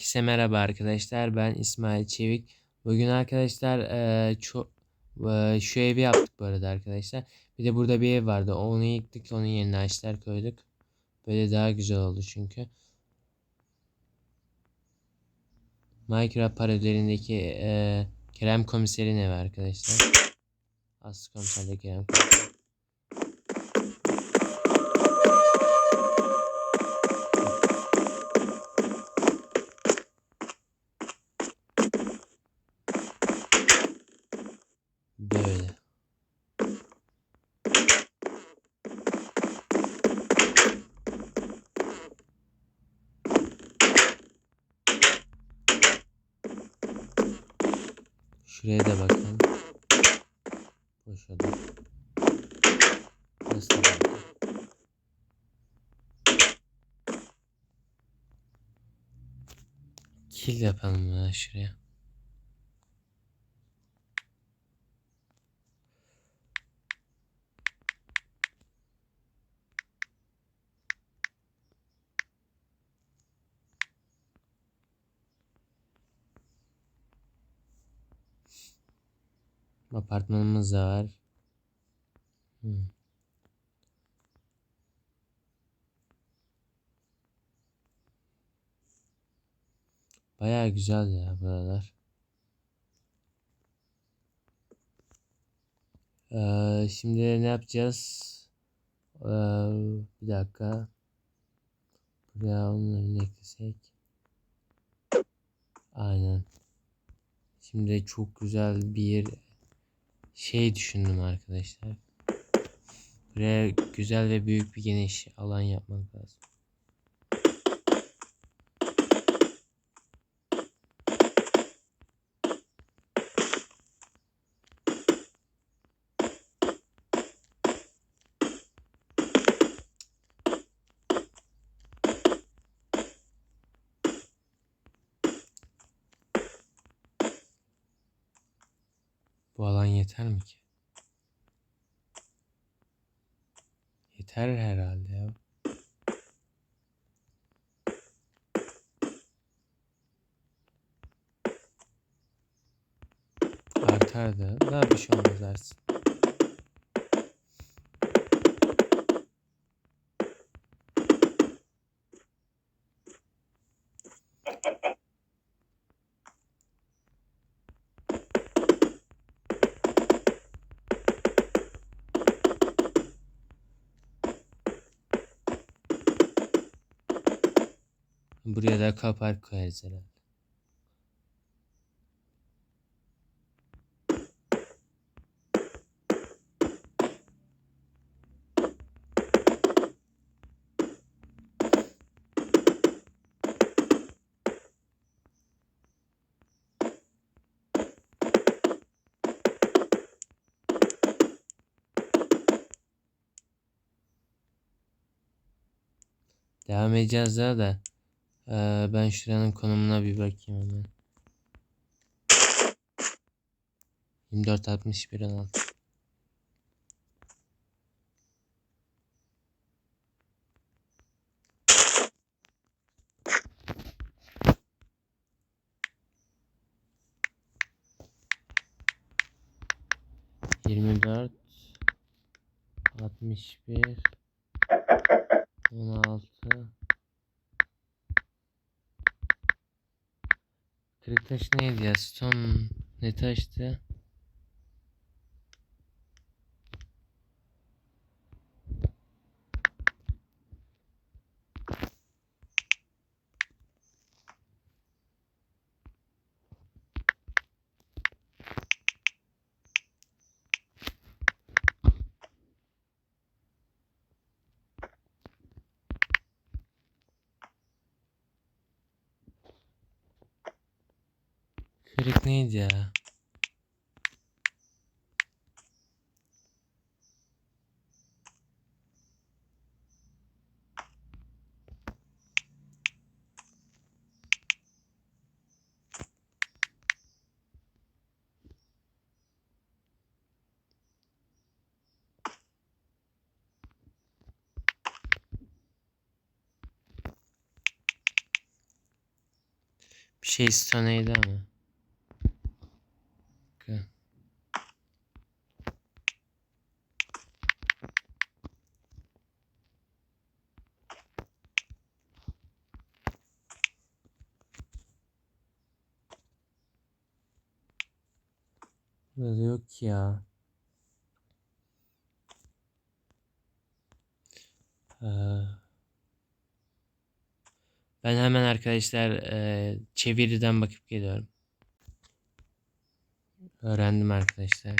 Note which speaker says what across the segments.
Speaker 1: Herkese merhaba arkadaşlar. Ben İsmail Çevik. Bugün arkadaşlar eee, çok eee, şu evi yaptık bu arada arkadaşlar. Bir de burada bir ev vardı. Onu yıktık. Onun yerine ağaçlar koyduk. Böyle daha güzel oldu çünkü. Minecraft parodilerindeki eee, Kerem Komiser'in evi arkadaşlar. Aslı Komiser de Kerem Komiser. Da bakalım. Boş oda. Nasıl oldu? Kil yapalım ya şuraya. Apartmanımız da var. Hmm. Bayağı güzel ya buralar. Ee, şimdi ne yapacağız? Ee, bir dakika. Buraya onun önüne eklesek. Aynen. Şimdi çok güzel bir şey düşündüm arkadaşlar. Buraya güzel ve büyük bir geniş alan yapmak lazım. Bu alan yeter mi ki? Yeter herhalde ya. Artar da. Daha bir şey olmaz dersin. Buraya da kapar koyarız herhalde. Devam edeceğiz daha da. Ee, ben şuranın konumuna bir bakayım hemen. 24 61 16. Yirmi dört altmış bir on altı Kırık taş neydi ya? Stone ne taştı? Kırık neydi ya? Bir şey stoneydi ama. Ya. Ee, Ben hemen arkadaşlar e, çeviriden bakıp geliyorum. Öğrendim arkadaşlar.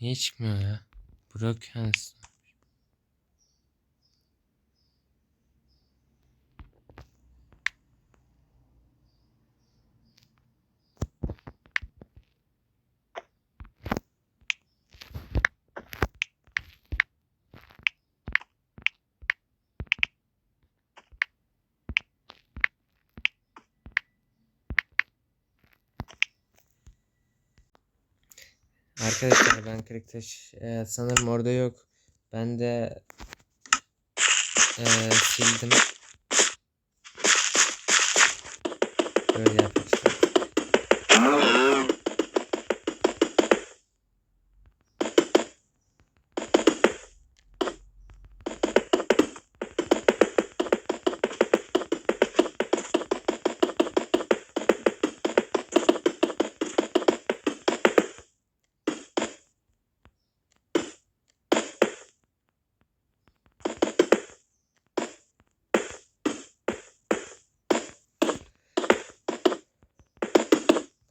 Speaker 1: Niye çıkmıyor ya? Broken. Arkadaşlar ben kırıktaş e, sanırım orada yok. Ben de e, sildim.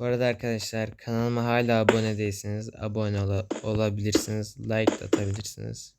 Speaker 1: Bu arada arkadaşlar kanalıma hala abone değilseniz abone ola- olabilirsiniz. Like atabilirsiniz.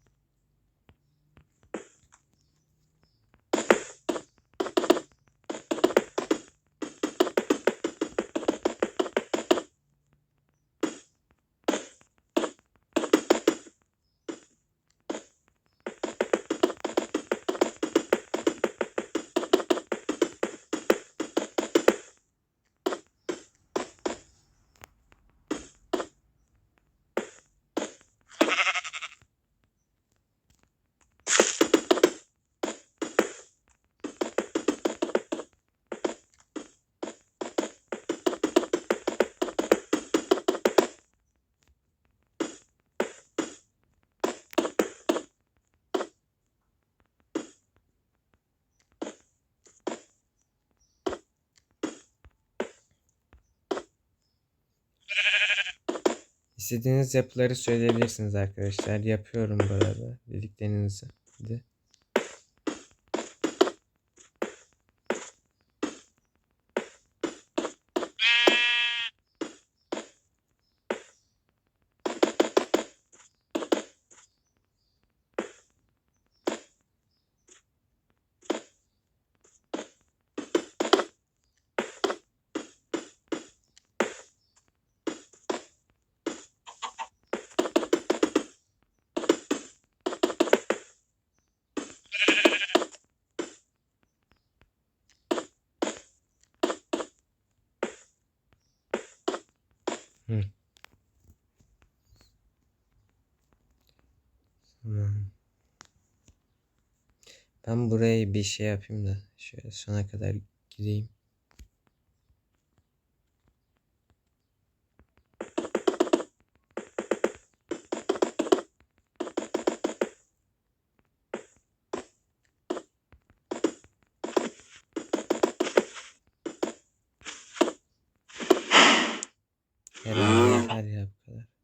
Speaker 1: İstediğiniz yapıları söyleyebilirsiniz arkadaşlar. Yapıyorum bu arada dediklerinizi. de. Ben burayı bir şey yapayım da şöyle sona kadar gideyim. Herhalde yeter ya bu kadar.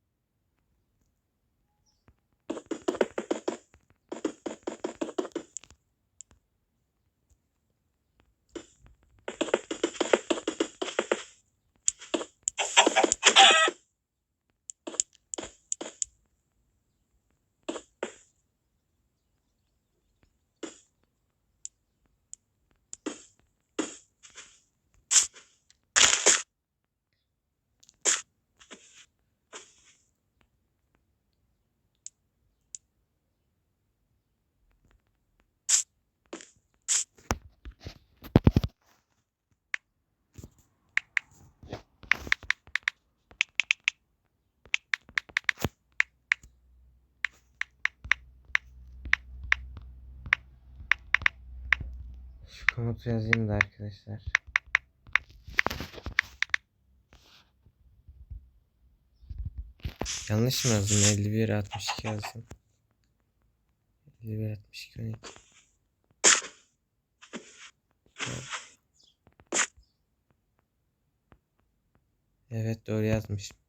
Speaker 1: Komutu yazayım da arkadaşlar. Yanlış mı yazdım? 51 62 yazdım. 51 62 12. Evet doğru yazmışım.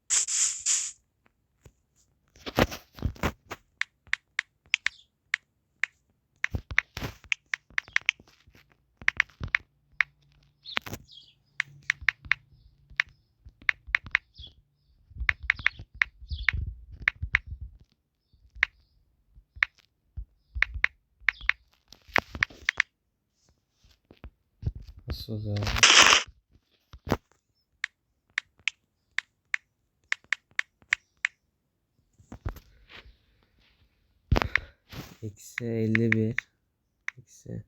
Speaker 1: Oldu abi? Eksi 51 Eksi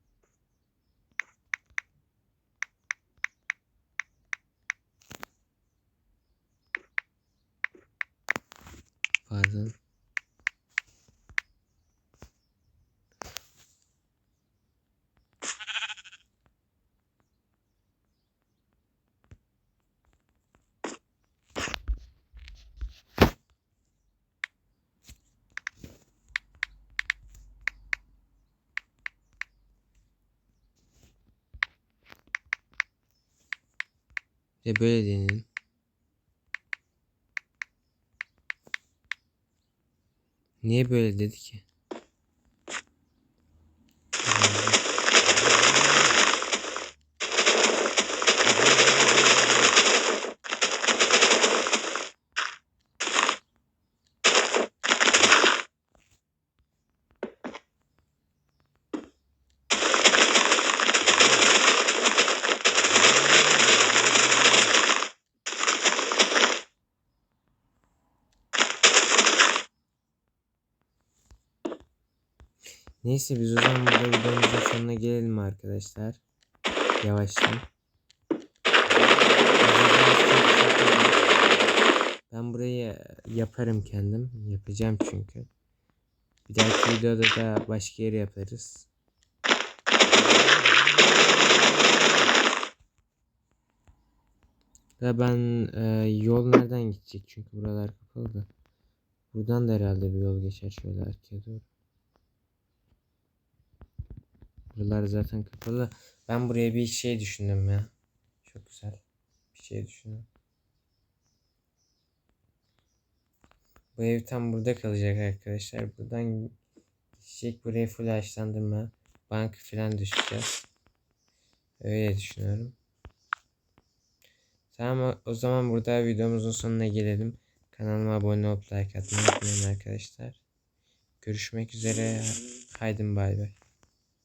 Speaker 1: Pardon De böyle deneyelim. Niye böyle dedi ki? Neyse biz o zaman burada videomuzun sonuna gelelim arkadaşlar. Yavaştan. Ben burayı yaparım kendim. Yapacağım çünkü. Bir dahaki videoda da başka yere yaparız. Da ben e, yol nereden gidecek çünkü buralar kapalı da. Buradan da herhalde bir yol geçer şöyle arkaya doğru. Buralar zaten kapalı. Ben buraya bir şey düşündüm ya. Çok güzel. Bir şey düşündüm. Bu ev tam burada kalacak arkadaşlar. Buradan gidecek buraya full açlandırma. Bank falan düşeceğiz. Öyle düşünüyorum. Tamam o zaman burada videomuzun sonuna gelelim. Kanalıma abone olup like atmayı unutmayın arkadaşlar. Görüşmek üzere. Haydi bay bay.